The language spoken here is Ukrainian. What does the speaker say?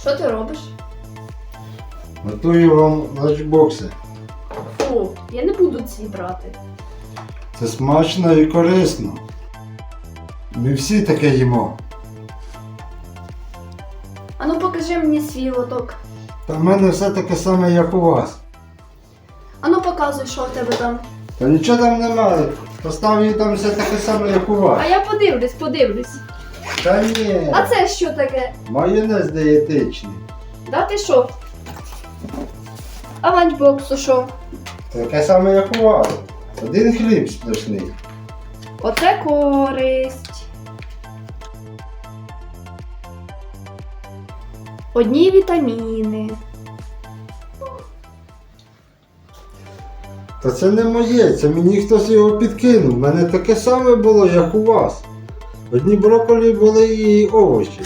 Що ти робиш? Готую вам ланчбокси. Фу, я не буду ці брати. Це смачно і корисно. Ми всі таке їмо. Ану покажи мені свій лоток. Та в мене все таке саме, як у вас. Ану показуй, що в тебе там. Та нічого там немає. Постав її там все таке саме, як у вас. А я подивлюсь, подивлюсь. Та ні. А це що таке? Майонез дієтичний. Да ти що? А ланчбоксу що? Таке саме, як у вас. Один хліб сплошний. Оце користь. Одні вітаміни. Та це не моє, це мені хтось його підкинув. У мене таке саме було, як у вас. Одні брокколі були і овочі.